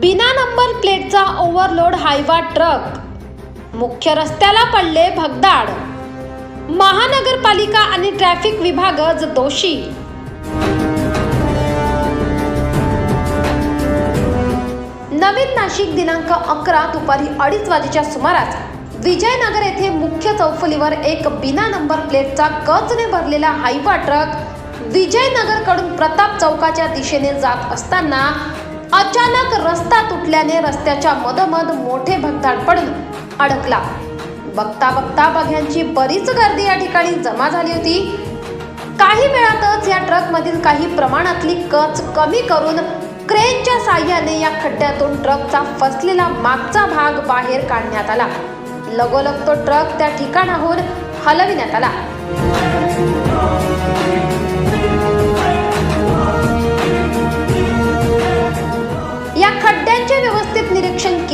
बिना नंबर प्लेटचा overload Hyva truck. मुख्य रस्त्याला पडले भगदाड महानगरपालिका आणि ट्रॅफिक विभागच दोषी. नवीन नाशिक दिनांक अकरा दुपारी अडीच वाजेच्या सुमारास विजयनगर येथे मुख्य चौफुलीवर एक बिना नंबर प्लेटचा कचने भरलेला हायवा ट्रक विजयनगरकडून प्रताप चौकाच्या दिशेने जात असताना अचानक रस्ता तुटल्याने रस्त्याच्या मधोमध मोठे भगदाड पडून अडकला. बघता बघता बघ्यांची बरीच गर्दी या ठिकाणी जमा झाली होती. काही वेळातच या ट्रकमधील काही प्रमाणातली कच कमी करून क्रेनच्या साह्याने या खड्ड्यातून ट्रकचा फसलेला मागचा भाग बाहेर काढण्यात आला. लगोलग तो ट्रक त्या ठिकाणाहून हलविण्यात आला.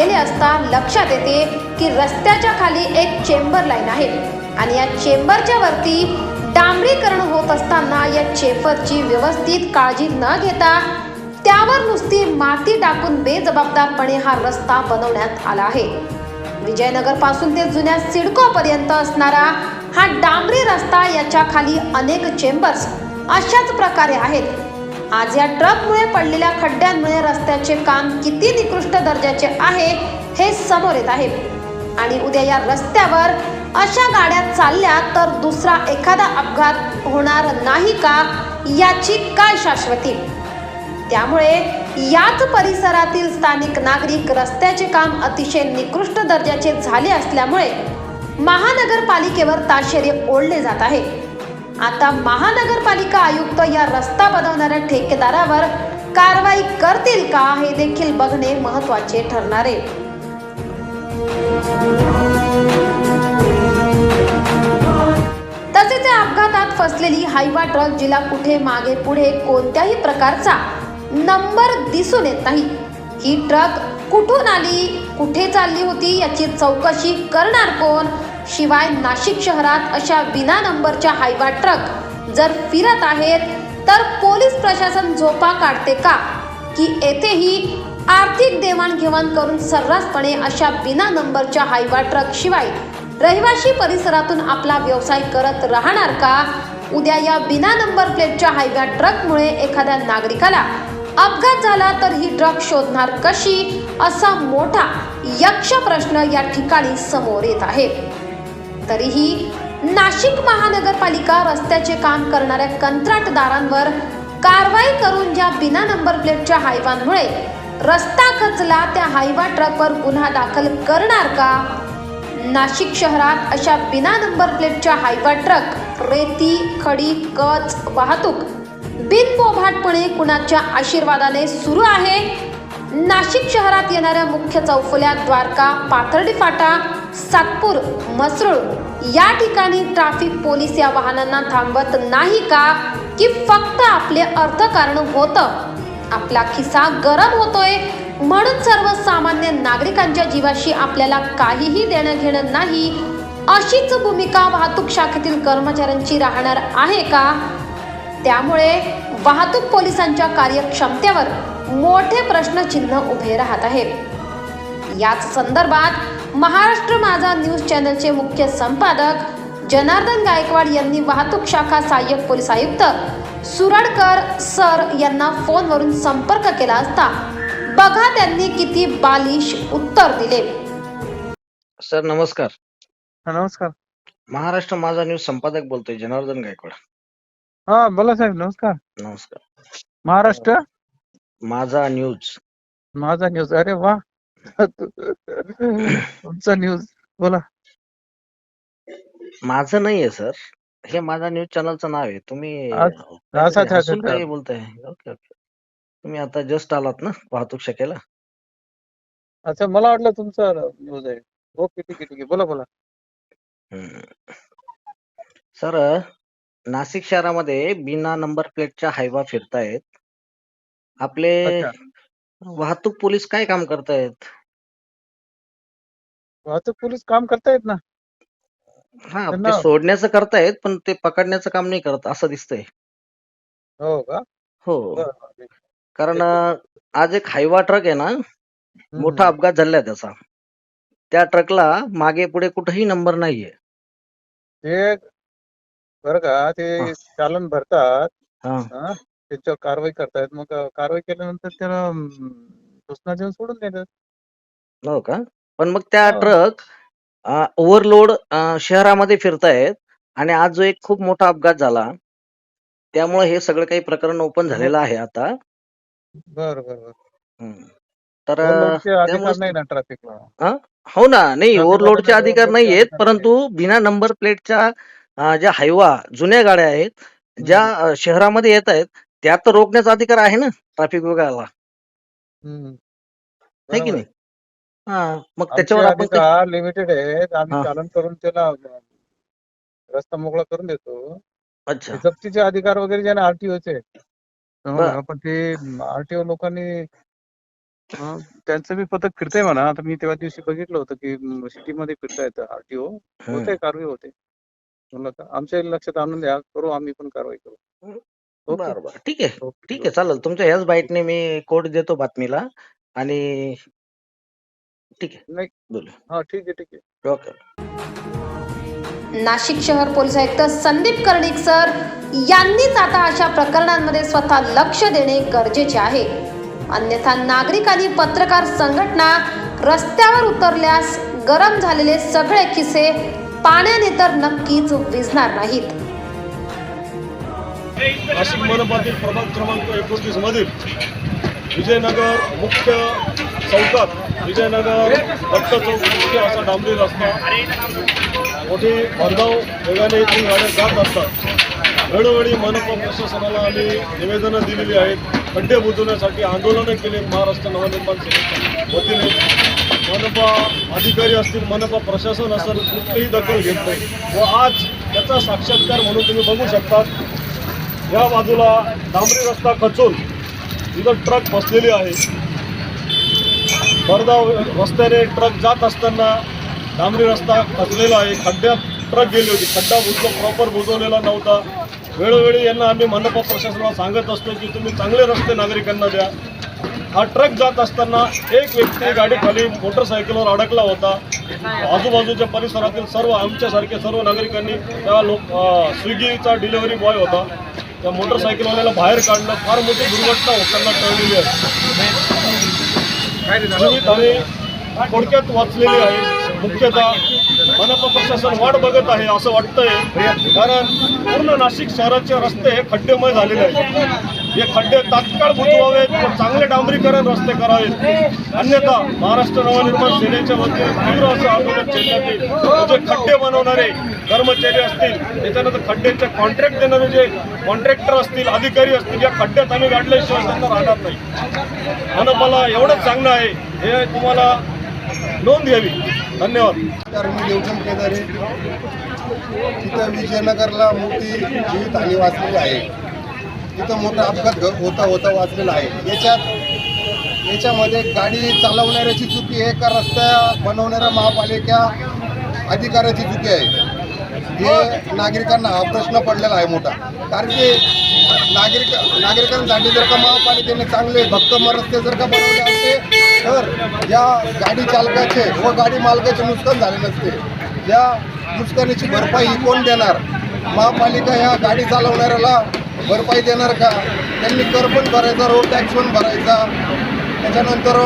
गेले केले असता लक्षात येते की रस्त्याच्या खाली एक चेंबर लाईन आहे. आणि या चेंबरच्या वरती डांबरीकरण होत असताना या चेंबरची व्यवस्थित काळजी न घेता त्यावर नुसती माती टाकून बेजबाबदारपणे हा रस्ता बनवण्यात आला आहे. विजयनगरपासून ते जुन्या सिडको पर्यंत असणारा हा डांबरी रस्ता याच्या खाली अनेक चेंबर्स अशाच प्रकारे आहेत. आज या ट्रकमुळे पडलेल्या खड्ड्यांमुळे रस्त्याचे काम किती निकृष्ट दर्जाचे आहे हे समोर येत आहे. आणि उद्या या रस्त्यावर अशा गाड्या चालल्या तर दुसरा एखादा अपघात होणार नाही का याची काय शाश्वती? त्यामुळे याच परिसरातील स्थानिक नागरिक रस्त्याचे काम अतिशय निकृष्ट दर्जाचे झाले असल्यामुळे महानगरपालिकेवर ताशेरे ओढले जात आहे. आता महानगरपालिका आयुक्त या रस्ता बनवणाऱ्या ठेकेदारावर कारवाई करतील का हे देखील बघणे महत्त्वाचे ठरणार आहे. तसेच या अपघातात फसलेली हायवा ट्रक जिला कुठे मागे पुढे कोणत्याही प्रकारचा नंबर दिसून येत नाही. ही ट्रक कुठून आली कुठे चालली होती याची चौकशी करणार कोण? शिवाय नाशिक शहरात अशा विना नंबरच्या हायवा ट्रक जर फिरत आहेत तर पोलीस प्रशासन झोपा काढते का? की येथेही आर्थिक देवाणघेवाण करून सर्रासपणे अशा बिना नंबरच्या हायवा ट्रक शिवाय रहिवाशी परिसरातून आपला व्यवसाय करत राहणार का? उद्या या बिना नंबर प्लेटच्या हायव्या ट्रकमुळे एखाद्या नागरिकाला अपघात झाला तर ही ट्रक शोधणार कशी? असा मोठा यक्ष प्रश्न या ठिकाणी समोर येत आहे. तरीही नाशिक महानगरपालिका रस्त्याचे काम करणाऱ्या कंत्राटदारांवर कारवाई करून ज्या बिना नंबर प्लेटच्या हायवांमुळे रस्ता खचला त्या हायवा ट्रकवर गुन्हा दाखल करणार का? नाशिक शहरात अशा बिना नंबर प्लेटच्या हायवा ट्रक रेती खडी कच वाहतूक बिनबोभाटपणे कुणाच्या आशीर्वादाने सुरू आहे? नाशिक शहरात येणाऱ्या मुख्य चौफुल्या द्वारका पाथर्डी फाटा सातपूर मसरूळ या ठिकाणी ट्रॅफिक पोलीस या वाहनांना थांबत नाही का? की फक्त आपले अर्थकारण होतं? आपला खिसा गरम होतोय. म्हणून सर्वसामान्य नागरिकांच्या जीवाशी आपल्याला काहीही देणं घेणं नाही. अशीच भूमिका वाहतूक शाखेतील कर्मचाऱ्यांची राहणार आहे का? त्यामुळे वाहतूक पोलिसांच्या कार्यक्षमतेवर मोठे प्रश्नचिन्ह उभे राहत आहेत. याच संदर्भात महाराष्ट्र माझा न्यूज चॅनलचे मुख्य संपादक जनार्दन गायकवाड यांनी वाहतूक शाखा सहाय्यक पोलीस आयुक्त सुरडकर सर यांना फोनवरून संपर्क केला असता बघा त्यांनी किती बालिश उत्तर दिले. सर नमस्कार. हा, नमस्कार. महाराष्ट्र माझा न्यूज संपादक बोलतोय जनार्दन गायकवाड. हा बोला साहेब नमस्कार. नमस्कार. महाराष्ट्र? माझा न्यूज. माझा न्यूज अरे वा. तुमचा न्यूज बोला. माझं नाहीये सर हे माझा न्यूज चॅनलचं नाव आहे. तुम्ही अच्छा, काहीतरी अच्छा, अच्छा, हसून अच्छा. काही बोलताय? ओके ओके तुम्ही आता जस्ट आलात ना वाहतूक शाखेला? अच्छा मला वाटलं तुमचा न्यूज आहे. ओके ठीक आहे ठीक आहे बोला बोला. हम्म. सर नाशिक शहरामध्ये बिना नंबर प्लेटच्या हायवा फिरतायत. आपले अच्छा. वाहतूक पोलीस काय काम करतायत? वाहतूक पोलीस काम करतायत ना. हा ते त्यांना- सोडण्याचं करतायत पण ते पकडण्याचं काम नाही करत असं दिसतंय. हो का? हो. बरं, बरं. कारण अं, आज एक हायवा ट्रक आहे ना हम्म, मोठा अपघात झालाय त्याचा. त्या ट्रकला मागे पुढे कुठेही नंबर नाहीये. ते बरं का हा. ते चालन भरतात हा. हा. त्याच्यावर कारवाई करतायत. मग कारवाई केल्यानंतर त्याला सूचना देऊन सोडून देतात. हो का? पण मग त्या हो. ट्रक ओव्हरलोड शहरामध्ये फिरतायत आणि आज जो एक खूप मोठा अपघात झाला त्यामुळे हे सगळं काही प्रकरण ओपन झालेलं आहे आता. बरं बरं बरं. हम्म. तर ओव्हरलोडचे अधिकार त्यामुळे नाही ना ट्रॅफिकला. हो ना. नाही ओव्हरलोडचे अधिकार overloadचे नाही आहेत अधिकार परंतु बिना नंबर प्लेटच्या ज्या हायवा जुन्या गाड्या आहेत ज्या अं, शहरामध्ये येत आहेत त्या तर रोखण्याचा अधिकार आहे ना ट्रॅफिक विभागाला. आहे की बरोबर नाही? हा मग आमचे त्याच्यावर आपण अधिकार लिमिटेड आहेत आम्ही हा. चालन करून त्याला रस्ता मोकळा करून देतो. अच्छा. जप्तीचे अधिकार वगैरे जे ना आरटीओचे बरं. पण ते आरटीओ लोकांनी अं, त्यांचं बी पथक फिरतंय म्हणा. आता मी तेव्हा दिवशी बघितलं होतं की सिटी मध्ये फिरतायत आरटीओ. होते कारवाई होते. म्हणलं लक्षात आणून द्या करू आम्ही पण कारवाई करू. ओके. बरं बरं. ठीक आहे. ओके ठीक आहे. चालेल. तुमच्या ह्याच बाईटने मी कोड देतो बातमीला आणि ठीक आहे. नाही. बोलू हा ठीक आहे ठीक आहे. ओके. नाशिक शहर पोलीस आयुक्त संदीप कर्णिक सर यांनीच आता अशा प्रकरणांमध्ये स्वतः लक्ष देणे गरजेचे आहे. अन्यथा नागरिक आणि पत्रकार संघटना रस्त्यावर उतरल्यास गरम झालेले सगळे किस्से पाण्याने तर नक्कीच विझणार नाहीत. नाशिक मनपातील प्रभाग क्रमांक एकोणतीस मधील विजयनगर मुख्य चौकात विजयनगर दत्त चौक मुख्य असा डांबरी रस्ता. मोठी भरधाव वेगाने इथून गाड्या जात असतात. वेळोवेळी मनपा प्रशासनाला आम्ही निवेदनं दिलेली आहेत. खड्डे बुजवण्यासाठी आंदोलनं केली महाराष्ट्र नवनिर्माण सेनेच्या वतीने. मनपा अधिकारी असतील मनपा प्रशासन असेल कुठलीही दखल घेत नाही. व आज त्याचा साक्षात्कार म्हणून तुम्ही बघू शकतात. या बाजूला डांबरी रस्ता खचून इथं ट्रक बसलेली आहे. भरधाव रस्त्याने ट्रक जात असताना डांबरी रस्ता खचलेला आहे. खड्ड्यात ट्रक गेली होती. खड्डा बुजलो प्रॉपर बुजवलेला नव्हता. वेळोवेळी यांना आम्ही मनपा प्रशासनाला सांगत असतो की तुम्ही चांगले रस्ते नागरिकांना द्या. हा ट्रक जात असताना एक व्यक्ती गाडीखाली मोटरसायकलवर अडकला होता. आजूबाजूच्या परिसरातील सर्व आमच्यासारखे सर्व नागरिकांनी त्या लोक स्विगीचा डिलिव्हरी बॉय होता. त्या मोटरसायकलवाल्याला बाहेर काढलं. फार मोठी दुर्घटना होताना टळलेली आहे. जीवित थोडक्यात वाचलेली आहे. मुख्यतः मनपा प्रशासन वाट बघत आहे असं वाटतंय. कारण पूर्ण नाशिक शहराचे रस्ते हे खड्डेमय झालेले आहेत. हे खड्डे तात्काळ बुजवावेत व चांगले डांबरीकरण रस्ते करावेत. अन्यथा महाराष्ट्र नवनिर्माण सेनेच्या वतीने तीव्र असं आंदोलन छेडण्यात येईल जे खड्डे बनवणारे कर्मचारी असतील त्याच्यानंतर खड्ड्यांचे कॉन्ट्रॅक्ट देणारे जे कॉन्ट्रॅक्टर असतील अधिकारी असतील या खड्ड्यात आम्ही गाडल्याशिवाय त्यांना राहणार नाही. मनपाला एवढंच सांगणं आहे हे तुम्हाला नोंद घ्यावी. धन्यवाद. कारण मी देवचंद केदारे तिथं विजयनगरला मोठी जीवितहानी वाचलेली आहे. तिथं मोठा अपघात होता होता वाचलेला आहे. याच्यात याच्यामध्ये गाडी चालवणाऱ्याची चुकी आहे का रस्ता बनवणाऱ्या महापालिका अधिकाऱ्याची चुकी आहे? हे नागरिकांना हा प्रश्न पडलेला आहे मोठा. कारण की नागरिक नागरिकांसाठी जर का महापालिकेने चांगले भक्कम रस्ते जर का बनवले असते तर या गाडी चालकाचे व गाडी मालकाचे नुकसान झाले नसते. या नुकसानीची भरपाई कोण देणार? महापालिका या गाडी चालवणाऱ्याला भरपाई देणार का? त्यांनी कर पण भरायचा रोड टॅक्स पण भरायचा. त्याच्यानंतर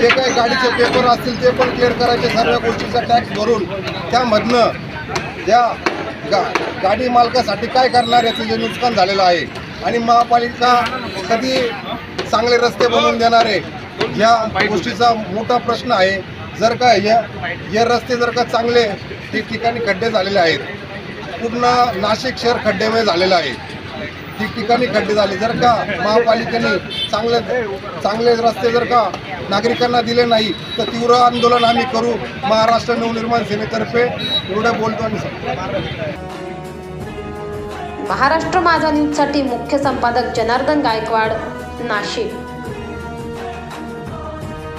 जे काही गाडीचे पेपर असतील ते पण क्लिअर करायचे सर्व गोष्टीचा टॅक्स भरून. त्यामधनं या गा गाडी मालकासाठी काय करणार याचं जे नुकसान झालेलं आहे. आणि महापालिका कधी चांगले रस्ते बनवून देणार आहे या गोष्टीचा मोठा प्रश्न आहे. जर का या हे रस्ते जर का चांगले ठिकठिकाणी खड्डे झालेले आहेत. पूर्ण नाशिक शहर खड्डेमय झालेलं आहे. ठिकठिकाणी खड्डे झाले. जर का महापालिकेने चांगले चांगले रस्ते जर का नागरिकांना दिले नाही तर तीव्र आंदोलन आम्ही करू. महाराष्ट्र नवनिर्माण सेनेतर्फे एवढं बोलतो आणि महाराष्ट्र माझा न्यूजसाठी मुख्य संपादक जनार्दन गायकवाड नाशिक.